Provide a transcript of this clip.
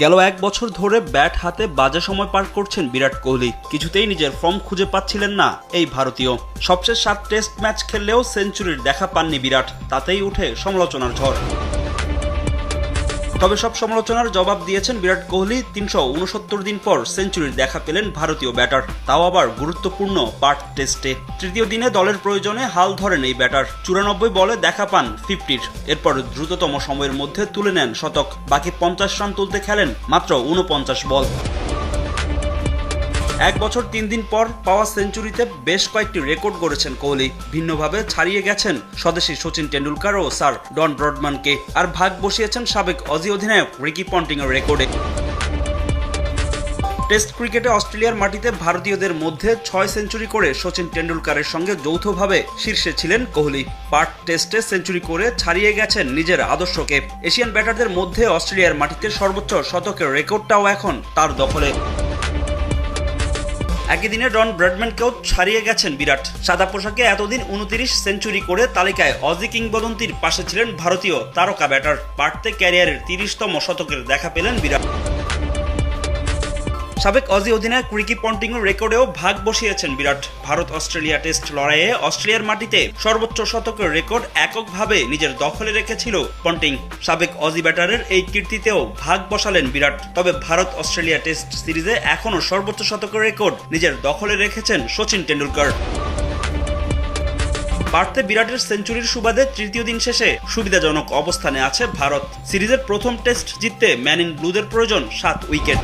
গেল এক বছর ধরে ব্যাট হাতে বাজে সময় পার করছেন বিরাট কোহলি। কিছুতেই নিজের ফর্ম খুঁজে পাচ্ছিলেন না এই ভারতীয়। সবচেয়ে সাত টেস্ট ম্যাচ খেললেও সেঞ্চুরির দেখা পাননি বিরাট। তাতেই উঠে সমালোচনার ঝড়। তবে সব সমালোচনার জবাব দিয়েছেন বিরাট কোহলি। তিনশো উনসত্তর দিন পর সেঞ্চুরির দেখা পেলেন ভারতীয় ব্যাটার। তাও আবার গুরুত্বপূর্ণ পার্ট টেস্টে। তৃতীয় দিনে দলের প্রয়োজনে হাল ধরেন এই ব্যাটার। চুরানব্বই বলে দেখা পান ফিফটির। এরপর দ্রুততম সময়ের মধ্যে তুলে নেন শতক। বাকি পঞ্চাশ রান তুলতে খেলেন মাত্র ঊনপঞ্চাশ বল। এক বছর তিন দিন পর পাওয়া সেঞ্চুরিতে বেশ কয়েকটি রেকর্ড গড়েছেন কোহলি। ভিন্নভাবে ছাড়িয়ে গেছেন স্বদেশী সচিন টেন্ডুলকার ও স্যার ডন ব্রডম্যানকে। আর ভাগ বসিয়েছেন সাবেক অজি অধিনায়ক রিকি পন্টিং এর রেকর্ডে। টেস্ট ক্রিকেটে অস্ট্রেলিয়ার মাটিতে ভারতীয়দের মধ্যে ছয় সেঞ্চুরি করে সচিন টেন্ডুলকারের সঙ্গে যৌথভাবে শীর্ষে ছিলেন কোহলি। পার্ট টেস্টে সেঞ্চুরি করে ছাড়িয়ে গেছেন নিজের আদর্শকে। এশিয়ান ব্যাটারদের মধ্যে অস্ট্রেলিয়ার মাটিতে সর্বোচ্চ শতকের রেকর্ডটাও এখন তার দখলে। একই দিনে ডন ব্র্যাডম্যানকেও ছাড়িয়ে গেছেন বিরাট। সাদা পোশাকে এতদিন উনতিরিশ সেঞ্চুরি করে তালিকায় অজি কিংবদন্তির পাশে ছিলেন ভারতীয় তারকা ব্যাটার। পারতে ক্যারিয়ারের তিরিশতম শতকের দেখা পেলেন বিরাট। সাবেক অজি অধিনায়ক রিকি পন্টিংয়ের রেকর্ডেও ভাগ বসিয়েছেন বিরাট। ভারত অস্ট্রেলিয়া টেস্ট লড়াইয়ে অস্ট্রেলিয়ার মাটিতে সর্বোচ্চ শতকের রেকর্ড এককভাবে নিজের দখলে রেখেছিল পন্টিং। সাবেক অজি ব্যাটারের এই কীর্তিতেও ভাগ বসালেন বিরাট। তবে ভারত অস্ট্রেলিয়া টেস্ট সিরিজে এখনও সর্বোচ্চ শতকের রেকর্ড নিজের দখলে রেখেছেন সচিন টেন্ডুলকার বাড়তে বিরাটের সেঞ্চুরির সুবাদে তৃতীয় দিন শেষে সুবিধাজনক অবস্থানে আছে ভারত। সিরিজের প্রথম টেস্ট জিততে ম্যান ইন ব্লুদের প্রয়োজন সাত উইকেট।